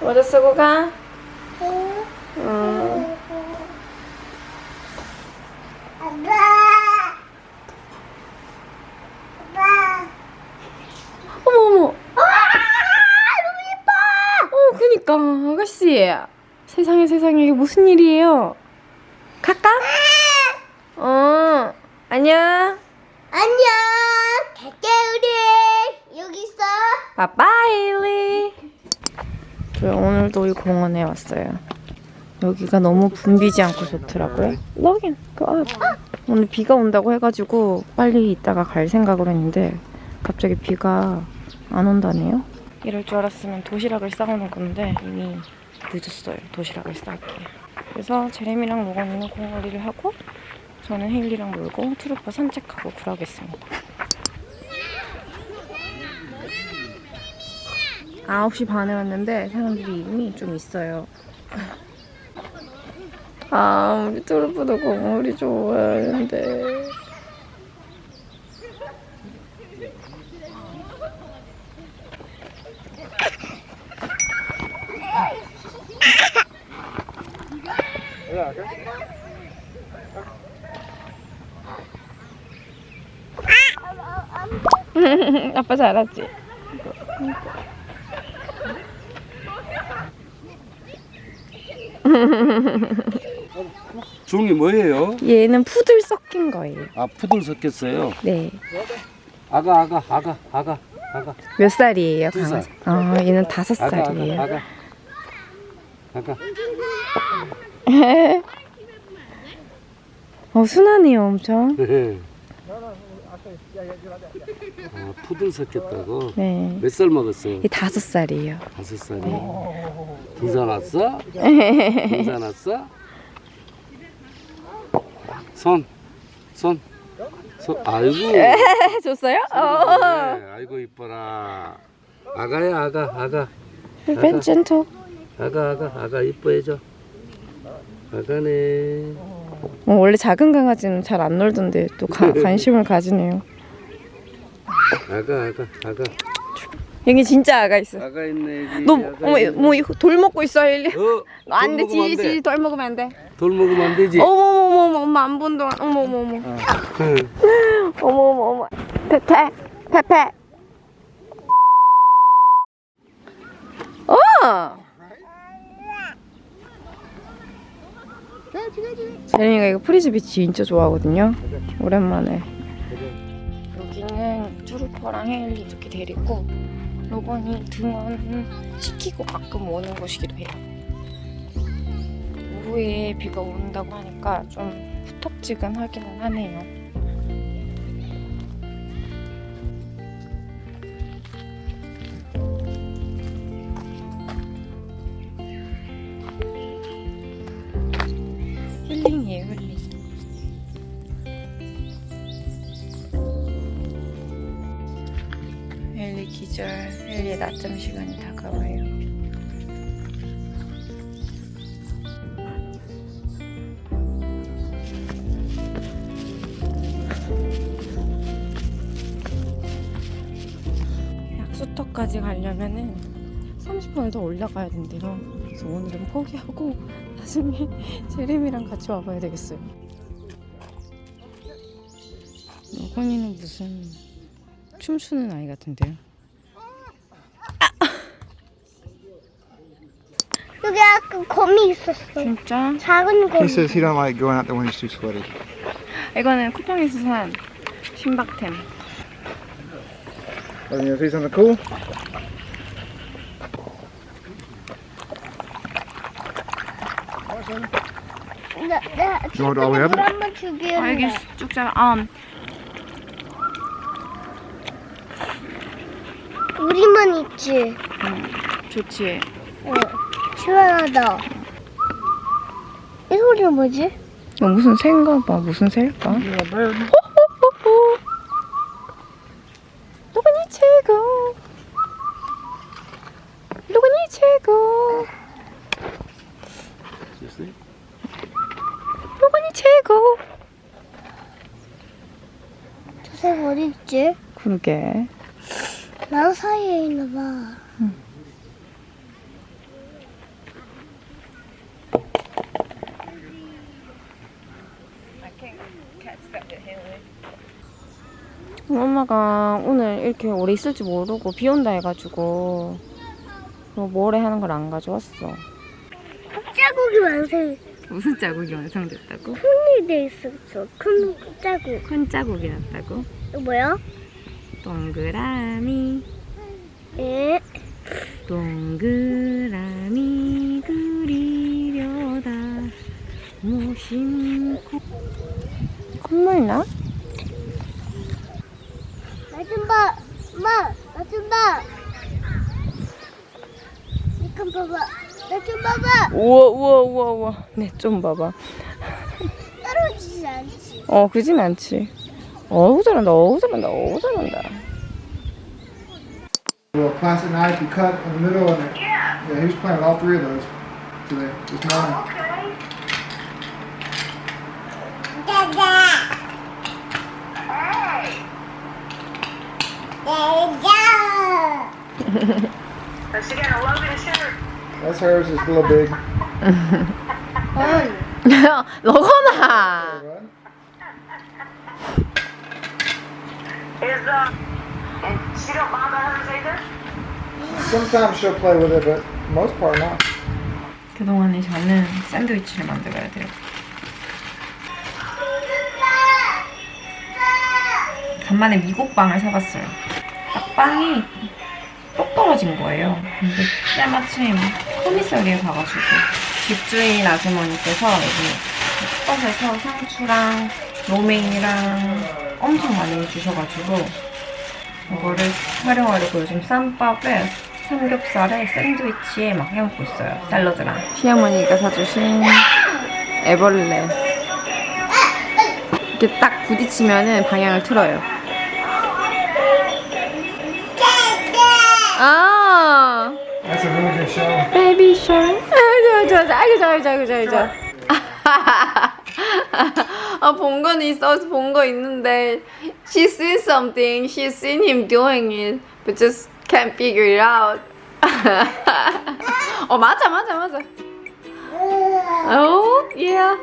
모자 쓰고 가. 응. 어머 어머. 아 너무 예뻐. 어 그니까 아가씨. 세상에 세상에 이게 무슨 일이에요? 갈까? 어 안녕. 안녕. 갈게 우리. 여기 있어. 바바일리. 저희 오늘도 이 공원에 왔어요. 여기가 너무 붐비지 않고 좋더라고요. 여긴 그 앞. 오늘 비가 온다고 해가지고 빨리 이따가 갈 생각을 했는데 갑자기 비가 안 온다네요. 이럴 줄 알았으면 도시락을 싸오는 건데 이미 늦었어요. 도시락을 싸기. 그래서 제레미랑 로건이는 공놀이를 하고 저는 헤일리랑 놀고 트루퍼 산책하고 그러겠습니다. 9시 반에 왔는데 사람들이 이미 좀 있어요. 아, 우리 트루프도 공놀이 좋아하는데. 아빠 잘하지? 중이 뭐예요? 얘는 푸들 섞인 거예요. 아 푸들 섞였어요. 네. 아가 아가 아가 아가 아가 몇 살이에요, 두 살. 강아지? 아, 얘는 다섯 아가 아가 살이에요. 아가 아가 어, 순하네요, 엄청. 아, 푸들 섞였다고? 네. 몇 살 먹었어요? 얘 다섯 살이에요. 다섯 살이. 등산 왔어? 등산 왔어? 손, 손, 손. 아이고. 줬어요? 네, 아이고 이뻐라. 아가야 아가 아가 벤젠토. 아가 아가 아가 이뻐해줘. 아가네. 어, 원래 작은 강아지는 잘 안 놀던데 또 가- 관심을 가지네요. 아가 아가 아가 여기 진짜 아가 있어. 아가 있네 여기. 너 아가 어머 있네. 뭐 이거 돌 먹고 있어 일리. 어? 안 돼, 돌 먹으면 안 지지 돼. 지지 돌 먹으면 안 돼. 돌 먹으면 안 되지. 어머 어머 어머 엄마 안 본다. 어머 어머 어머. 응. 어머 어머 어머. 페페 페페. 어. 제린이가 이거 프리즈비치 진짜 좋아하거든요. 오랜만에. 여기는 쭈루퍼랑 헤일리 이렇게 데리고 로건이 등원 시키고 가끔 오는 곳이기도 해요. 오후에 비가 온다고 하니까 좀 후텁지근하기는 하네요. 헬리 기절, 헬리의 낮잠 시간이 다가와요. 약수터까지 가려면은 30분을 더 올라가야 된대요. 그래서 오늘은 포기하고 나중에 제림이랑 같이 와봐야 되겠어요. 여건이는 무슨 춤추는 아이 같은데요. 여기 아까 거미 있었어. 진짜? 작은 거미. He says he don't like going out there when he's too sweaty. 이거는 쿠팡에서 산 신박템. Oh, you see something cool? 나, 나 You want all we have? 한번 주기로. 아, 여기 쭉 잡아. 아, 우리만 있지. 좋지. 어. 시원하다. 이 소리는 뭐지? 이거 무슨 새인가 봐. 무슨 새일까? 호호호호. 로건이 최고. 로건이 최고. 로건이 최고. 저 새 어디 있지? 그러게. 나무 사이에 있나 봐. 엄마가 오늘 이렇게 오래 있을지 모르고 비 온다 해가지고 뭐 모래 하는 걸 안 가져왔어. 자국이 완성. 무슨 자국이 완성됐다고? 큰이 돼 있었어. 큰 자국. 큰 자국이 났다고? 이거 뭐야? 동그라미 예. 동그라미 그리려다 무심코 콧물 나? 나좀 봐. 엄마, 나좀 봐. 이거 봐봐. 나 좀 봐봐. 우와 우와 우와 우와 네 좀 봐봐 떨어지지 않지. 어 그진 않지 어우 잘한다 어우 잘한다 어우 잘한다 Little plastic knife you cut in the middle and it, yeah, he was playing all three of those today, this morning. 짜자. 짜자. That's hers, it's a little big. 너거나 Is uh, and she don't bother hers either. Sometimes she'll play with it, but most part not. 그동안에 저는 샌드위치를 만들어야 돼요 간만에 미국 빵을 사봤어요. 딱 빵이 똑 떨어진 거예요. 근데 때마침 커미서리에 가가지고 집주인 아주머니께서 여기 떡에서 상추랑 로메인이랑 엄청 많이 주셔가지고 이거를 활용하려고 요즘 쌈밥에 삼겹살에 샌드위치에 막 해먹고 있어요. 샐러드랑. 시어머니가 사주신 애벌레. 이렇게 딱 부딪히면은 방향을 틀어요. 아, That's a really good show. 베이비 샤. 아, 좋아, 좋아, 아이고, 좋아, 좋아, 좋아, 좋아. 아, 본 거는 있어, 본 거 있는데, she seen something, she seen him doing it, but just can't figure it out. 어, 맞아, 맞아, 맞아. Oh, yeah.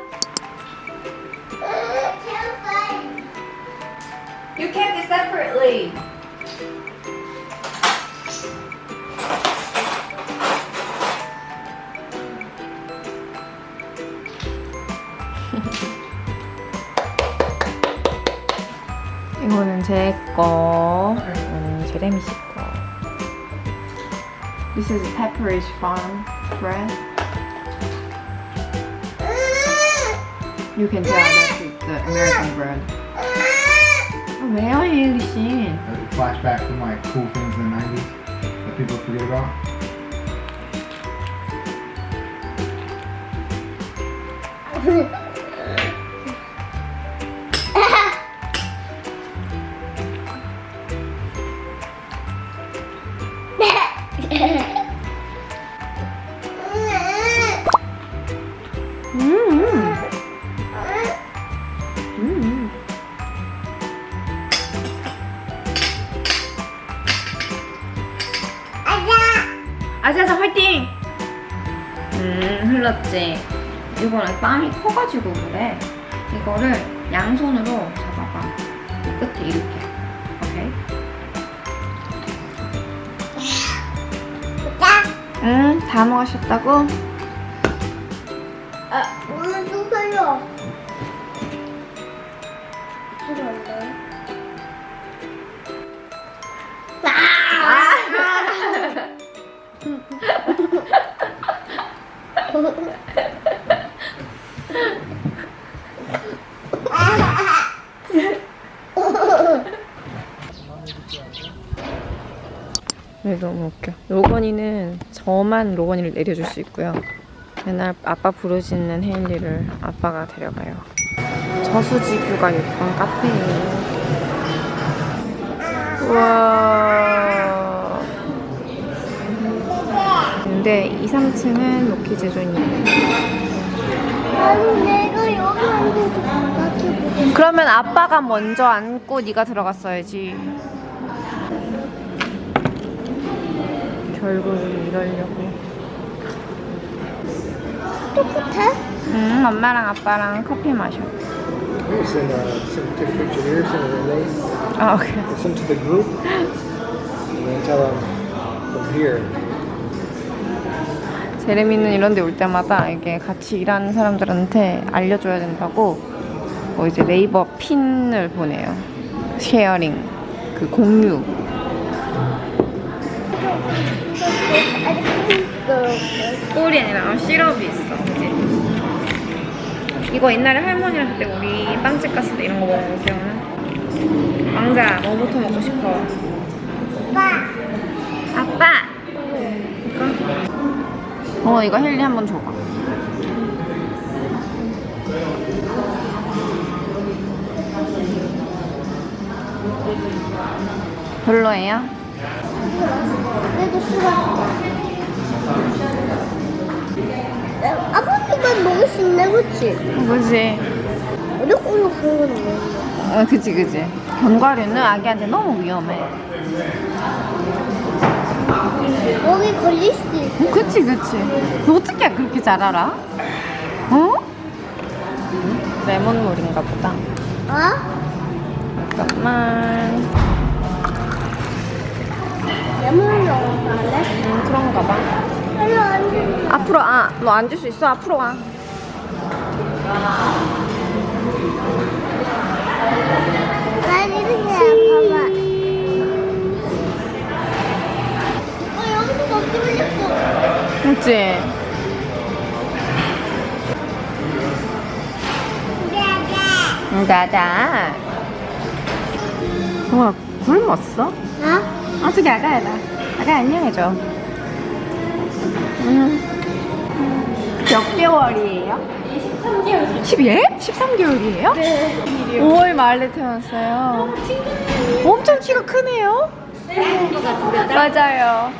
You kept it separately. 이거는 제 거, 이거는 제레미 씨 거. This is Pepperidge Farm bread. You can tell that it's the American bread. 아, 왜요, 예리 씨? Flashback to my cool things in the 90s forget about. 음. 음. 아자아자 화이팅! 음 흘렀지. 이거는 빵이 커가지고 그래. 이거를 양손으로 잡아봐. 이 끝에 이렇게. 오케이? 응, 다 먹으셨다고? 엄마 좀 살려. 싫어한데. 네, 너무 웃겨. 로건이는 저만 로건이를 내려줄 수 있고요. 맨날 아빠 부르짖는 헤일리를 아빠가 데려가요. 저수지 뷰가 예쁜 카페예요. 우와. 근데 2, 3층은 로키즈 존이에요. 아니 내가 여기 앉아서 바퀴 그러면 아빠가 먼저 앉고 네가 들어갔어야지. 결국 이러려고. 똑같아? 응, 엄마랑 아빠랑 커피 마셔. Uh, take a picture here, 아, 오케이. send to the group, and then tell them from here. 제레미는 이런 데 올 때마다 이게 같이 일하는 사람들한테 알려줘야 된다고 뭐 이제 네이버 핀을 보내요. 쉐어링, 그 공유. 꿀이 아니라 시럽이 있어. 그지? 이거 옛날에 할머니랑 그때 우리 빵집 갔을 때 이런 거 먹은 거 기억나? 왕자, 뭐부터 먹고 싶어? 아빠. 아빠! 어, 이거 헬리 한번 줘봐. 별로예요? 그래도 싫어. 아빠만 먹을 수 있네, 그치? 그지? 어렵고 그런 건 왜? 어, 그지, 그지. 견과류는 아기한테 너무 위험해. 여기 걸릴 수도 있어. 어, 그치, 그치. 너 어떻게 그렇게 잘 알아? 어? 레몬물인가 보다. 어? 잠깐만. 음, 그런가 봐. 아니, 안 앞으로, 아, 너 앉을 수 있어? 앞으로 와. 봐봐. 어. 그치? 응, 나다. 우와, 굶었어? 어? 어떻게 아가야다. 아가 안녕해줘. 음. 몇 개월이에요? 13개월. 12예? 13개월이에요? 네. 5월 말에 태어났어요. 엄청 키가 크네요? 네. 맞아요.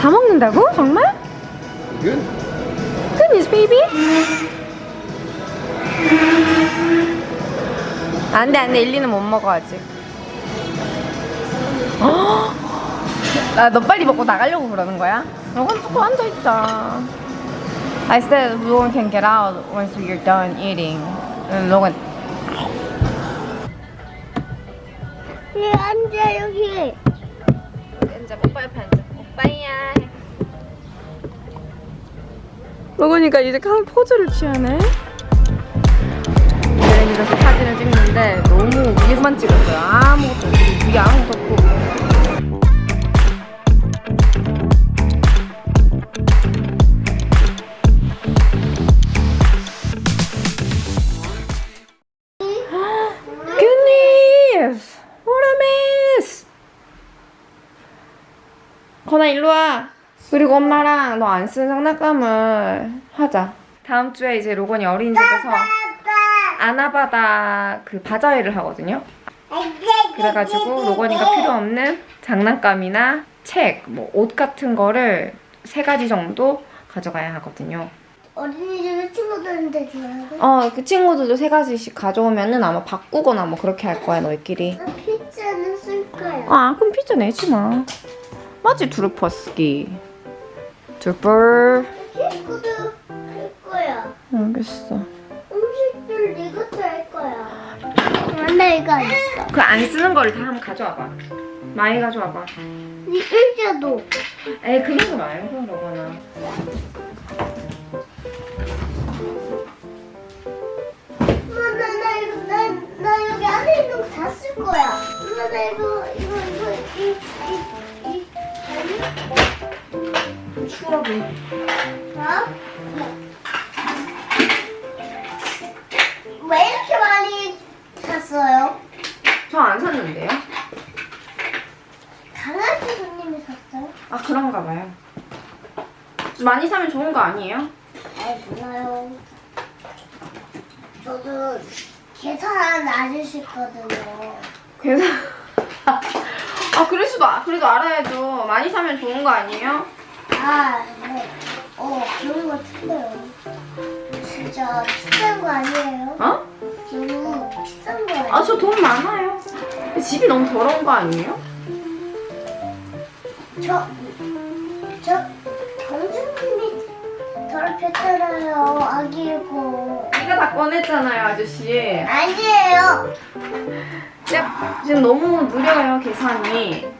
다 먹는다고? 정말? Goodness, baby. 안 돼, 안 돼. 일리는 못 먹어, 아직. 아, 너 빨리 먹고 나가려고 그러는 거야? 너건 조금 앉아있자. I said Logan can get out once you're done eating. And Logan, 얘 앉아, 여기. 로건이가 이제 한 포즈를 취하네. 여행이라서 사진을 찍는데 너무 위에만 찍었어요. 아무것도 없고 위에 아무것도 없고. 그리고 엄마랑 너 안 쓴 장난감을 하자. 다음 주에 이제 로건이 어린이집에서 아나바다 그 바자회를 하거든요. 그래가지고 로건이가 필요 없는 장난감이나 책, 뭐 옷 같은 거를 세 가지 정도 가져가야 하거든요. 어린이집에 친구들한테 줘야 돼. 어, 그 친구들도 세 가지씩 가져오면은 아마 바꾸거나 뭐 그렇게 할 거야, 너희끼리. 나 피자는 쓸 거야. 아, 그럼 피자 내지 마. 맞지, 두루퍼스기. 두퍼. 친구도 할 거야. 알겠어. 음식들 이것도 할 거야. 근데 이거 안 있어. 그 안 쓰는 거를 다 한번 가져와봐. 많이 가져와봐. 이 의자도. 에이, 그런 거 말고, 로건아. 아니? 추억이. 어? 왜 이렇게 많이 샀어요? 저 안 샀는데요? 강아지 손님이 샀어요? 아, 그런가 봐요. 많이 사면 좋은 거 아니에요? 아 몰라요. 저도 계산하는 아저씨거든요. 그래서. 아, 그럴 수도, 아- 그래도 알아야죠. 많이 사면 좋은 거 아니에요? 아, 네. 어, 그런 거 틀려요. 진짜 비싼 거 아니에요? 어? 너무 비싼 거 아니에요? 아, 저 돈 많아요. 집이 너무 더러운 거 아니에요? 저, 저, 경주님이 더럽혔잖아요, 아기고. 네가 다 꺼냈잖아요, 아저씨. 아니에요. 지금, 지금 너무 느려요, 계산이.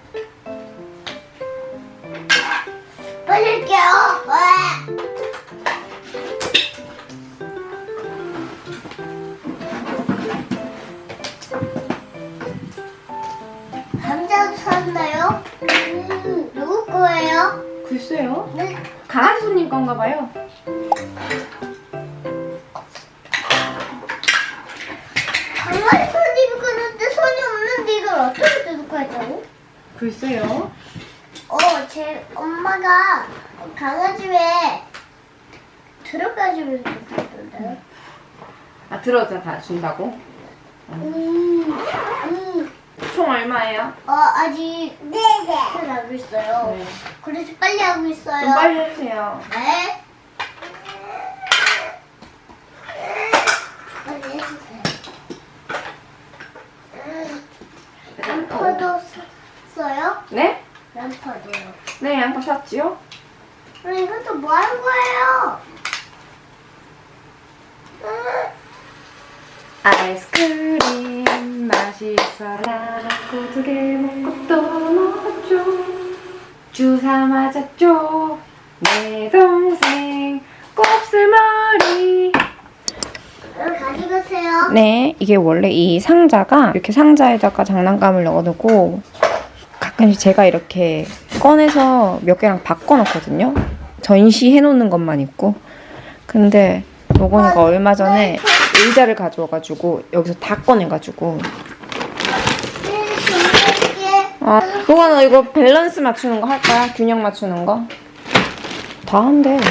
할게요. 왜? 감자도 샀나요? 음, 누구 거예요? 글쎄요. 네. 강아지 손님 건가 봐요. 강아지 손님이 그런데 손이 없는데 이걸 어떻게 들고 가자고? 글쎄요. 어, 제 엄마가 강아지 왜 들어가지고 이렇게 줬던데. 아, 들어서 다 준다고? 음, 음, 총 얼마예요? 어, 아직 네네 하고 있어요. 네. 그래서 빨리 하고 있어요. 좀 빨리 해주세요. 네. 빨리 해주세요. 람퍼도 샀어요? 네? 람퍼도요. 네, 샀지요? 그럼 이것도 뭐 하는 거예요? 아이스크림 맛있어라 고두 개 먹고 또 먹었죠 주사 맞았죠 내 동생 곱슬머리 이거 가져가세요. 네 이게 원래 이 상자가 이렇게 상자에다가 장난감을 넣어두고 가끔씩 제가 이렇게 꺼내서 몇 개랑 바꿔놓거든요 전시해 놓는 것만 있고 근데 로건이가 얼마 전에 의자를 가져와가지고 여기서 다 꺼내가지고. 아, 로건아 이거 밸런스 맞추는 거 할 거야? 균형 맞추는 거? 다 한대. 나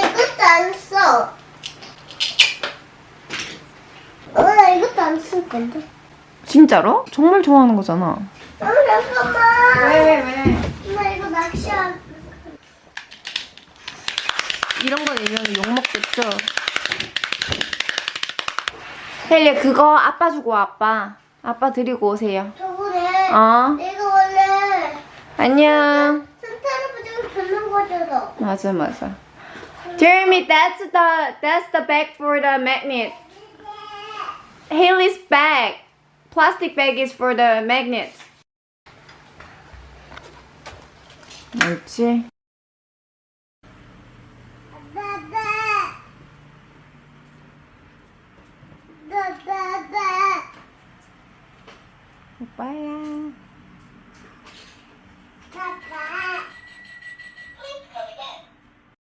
이것도 안 써. 어, 나 이것도 안 쓸 건데. 진짜로? 정말 좋아하는 거잖아. 어, 잠깐만. 왜, 왜? 나 이거 낚시한. 이런 거 내면 욕 먹겠죠? 헬리 그거 아빠 주고 와, 아빠. 아빠 드리고 오세요. 저번에 어? 내가 원래 안녕. 산타 할아버지가 줬는 거잖아. 맞아, 맞아. Jeremy, that's the that's the bag for the magnet. Haley's bag. Plastic bag is for the magnet. 옳지. 오빠야.